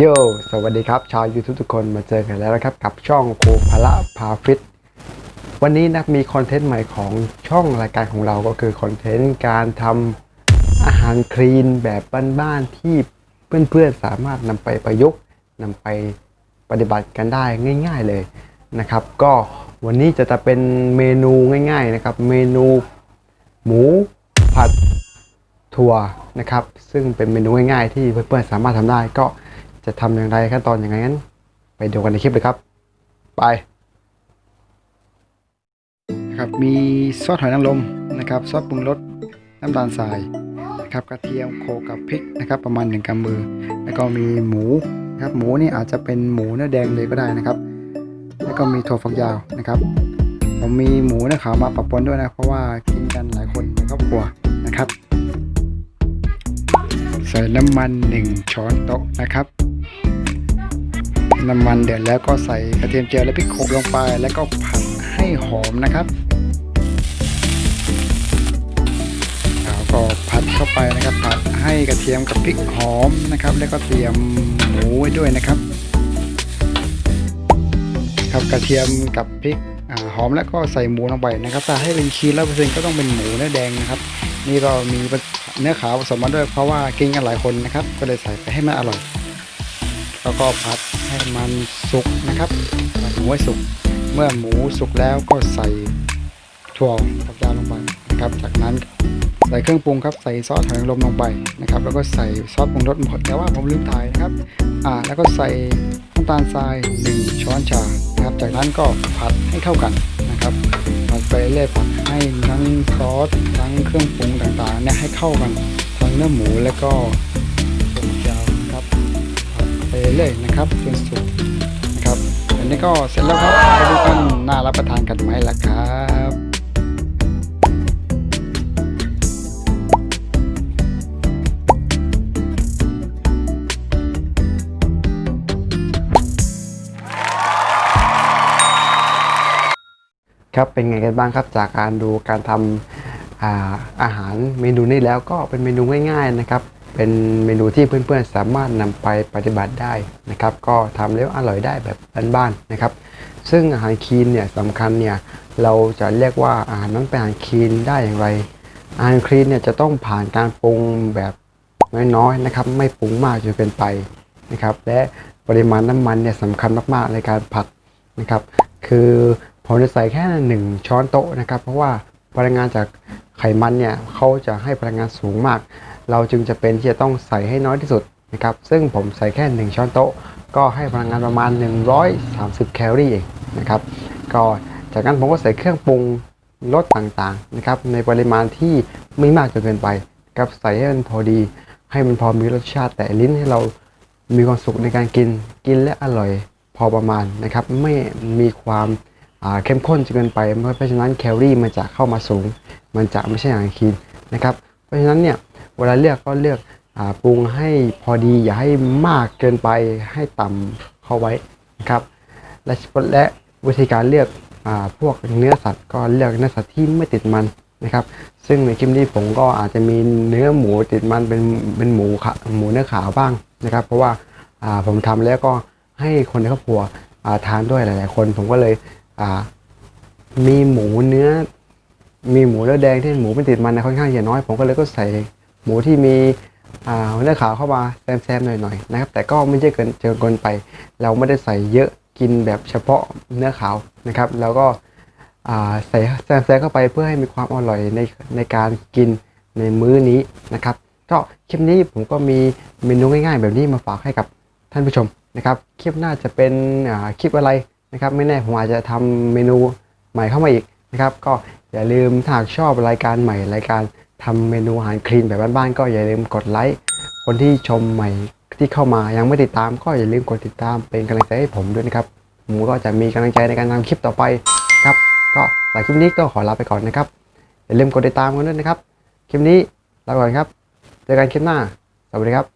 โย สวัสดีครับ ชาว YouTube ทุกคนมาเจอกันแล้วนะครับ กับช่องโคพละพาฟิต วันนี้นะมีคอนเทนต์ใหม่ของช่องรายการของเราก็คือคอนเทนต์การทำอาหารคลีนแบบบ้านๆที่เพื่อนๆสามารถนำไปประยุกต์นำไปปฏิบัติกันได้ง่าย ๆเลยนะครับ ก็วันนี้จะจะเป็นเมนูง่าย ๆนะครับ เมนู หมูผัดถั่วนะครับ ซึ่งเป็นเมนูง่ายๆที่เพื่อนๆสามารถทำได้ก็ จะทำอย่างไรขั้นตอนอย่างไรนั้นไปดูกันในคลิปเลยครับ ไปนะครับมีซอสหอยนางรมนะครับซอสปรุงรสน้ำตาลทรายนะครับกระเทียมโคกับพริกนะครับ ประมาณหนึ่งกำมือ แล้วก็มีหมูนะครับหมูนี่อาจจะเป็นหมูเนื้อแดงเลยก็ได้นะครับ แล้วก็มีถั่วฝักยาวนะครับ ผมมีหมูเนื้อขาวมาปะปนด้วยนะเพราะว่ากินกันหลายคนในครอบครัวนะครับ ใส่น้ำมัน 1 ช้อนโต๊ะนะครับ น้ำมันเดือดแล้วก็ใส่กระเทียมเจียวและพริกโขลกลงไป แล้วก็ผัดให้หอมนะครับแล้วก็ผัดเข้าไปนะครับ ผัดให้กระเทียมกับพริกหอมนะครับ แล้วก็เตรียมหมูไว้ด้วยนะครับ ครับกระเทียมกับพริกอหอมแล้วก็ใส่หมูลงไปนะครับถ้าให้เป็นชีสร้อยเปอร์เซ็นต์ก็ต้องเป็นหมูเนื้อแดงนะครับ นี่ก็มีเนื้อขาวผสมมาด้วยเพราะว่ากินกันหลายคนนะครับ ก็เลยใส่ไปให้มันอร่อย แล้วก็ผัด ให้มันสุกนะครับหมูให้สุก เมื่อหมูสุกแล้วก็ใส่ถั่วฝักยาวลงไปนะครับ จากนั้นใส่เครื่องปรุงครับ ใส่ซอสหอยนางรมลงไปนะครับ แล้วก็ใส่ซอสปรุงรสหมดแต่ว่าผมลืมถ่ายนะครับ อ่า แล้วก็ใส่น้ำตาลทราย 1 ช้อนชานะครับ จากนั้นก็ผัดให้เข้ากันนะครับ ผัดไปเรื่อยผัดให้ทั้งซอสทั้งเครื่องปรุงต่างๆเนี่ยให้เข้ากันทั้งเนื้อหมูแล้วก็ เรื่อยนะครับจนสุกนะครับอันนี้ก็เสร็จแล้วครับไปดูกันน่ารับประทานกันไหมล่ะครับครับเป็นไงกันบ้างครับจากการดูการทำอาอาหารเมนูนี้แล้วก็เป็นเมนูง่ายๆนะครับ เป็นเมนูที่เพื่อนๆ สามารถนำไปปฏิบัติได้นะครับ ก็ทำแล้วอร่อยได้แบบบ้านๆนะครับ ซึ่งอาหารคีนเนี่ยสำคัญเนี่ยเราจะเรียกว่าอาหารนั้นเป็นอาหารคีนได้อย่างไรอาหารคีนเนี่ยจะต้องผ่านการปรุงแบบน้อยๆนะครับ ไม่ปรุงมากจนเกินไปนะครับ และปริมาณน้ำมันเนี่ยสำคัญมากๆในการผัดนะครับ คือผมจะใส่แค่หนึ่งช้อนโต๊ะนะครับ เพราะว่าพลังงานจากไขมันเนี่ยเขาจะให้พลังงานสูงมาก เราจึงจะเป็นที่จะต้องใส่ให้น้อยที่สุดนะครับ ซึ่งผมใส่แค่ 1 ช้อนโต๊ะ ก็ให้พลังงานประมาณ 130 แคลอรี่เองนะครับ ก็จากนั้นผมก็ใส่เครื่องปรุงรสต่างๆนะครับ ในปริมาณที่ไม่มากจนเกินไปครับใส่ให้มันพอดี ให้มันพอมีรสชาติ แต่ลิ้นให้เรามีความสุขในการกินกินและอร่อยพอประมาณนะครับ ไม่มีความเข้มข้นจนเกินไปเพราะฉะนั้นแคลอรี่มันจะเข้ามาสูง มันจะไม่ใช่อาหารคลีนนะครับ เพราะฉะนั้นเนี่ย เวลาเลือกก็เลือกอปรุงให้พอดีอย่าให้มากเกินไปให้ต่ำเข้าไว้นะครับ และและวิธีการเลือกอพวกเนื้อสัตว์ก็เลือกเนื้อสัตว์ที่ไม่ติดมันนะครับ ซึ่งในคลิปนี้ผมก็อาจจะมีเนื้อหมูติดมันเป็นเป็นหมูขะหมูเนื้อขาวบ้างนะครับ เพราะว่าผมทำแล้วก็ให้คนในครอบครัวทานด้วยหลาย ๆ คนผมก็เลยมีหมูเนื้อมีหมูเนื้อแดงที่หมูไม่ติดมันนะค่อนข้างจะน้อย ผมก็เลยก็ใส่ หมูที่มีเนื้อขาวเข้ามาแซมๆหน่อยๆนะครับ แต่ก็ไม่ใช่เกินเจอเกินไป เราไม่ได้ใส่เยอะกินแบบเฉพาะเนื้อขาวนะครับ แล้วก็ใส่แซมๆเข้าไปเพื่อให้มีความอร่อยในในการกินในมื้อนี้นะครับ ก็คลิปนี้ผมก็มีเมนูง่ายๆ แบบนี้มาฝากให้กับท่านผู้ชมนะครับคลิปหน้าจะเป็นคลิปอะไรนะครับ ไม่แน่ผมอาจจะทำเมนูใหม่เข้ามาอีกนะครับ ก็อย่าลืมถ้าชอบรายการใหม่รายการ ทำเมนูอาหารคลีนแบบบ้านๆก็อย่าลืมกดไลค์คนที่ชมใหม่ที่เข้ามายังไม่ติดตามก็อย่าลืมกดติดตามเป็นกำลังใจให้ผมด้วยนะครับผมก็จะมีกำลังใจในการทำคลิปต่อไปครับก็สำหลังคลิปนี้ก็ขอลาไปก่อนนะครับ อย่าลืมกดติดตามกันด้วยนะครับ คลิปนี้ลาก่อนครับเจอกันคลิปหน้าสวัสดีครับ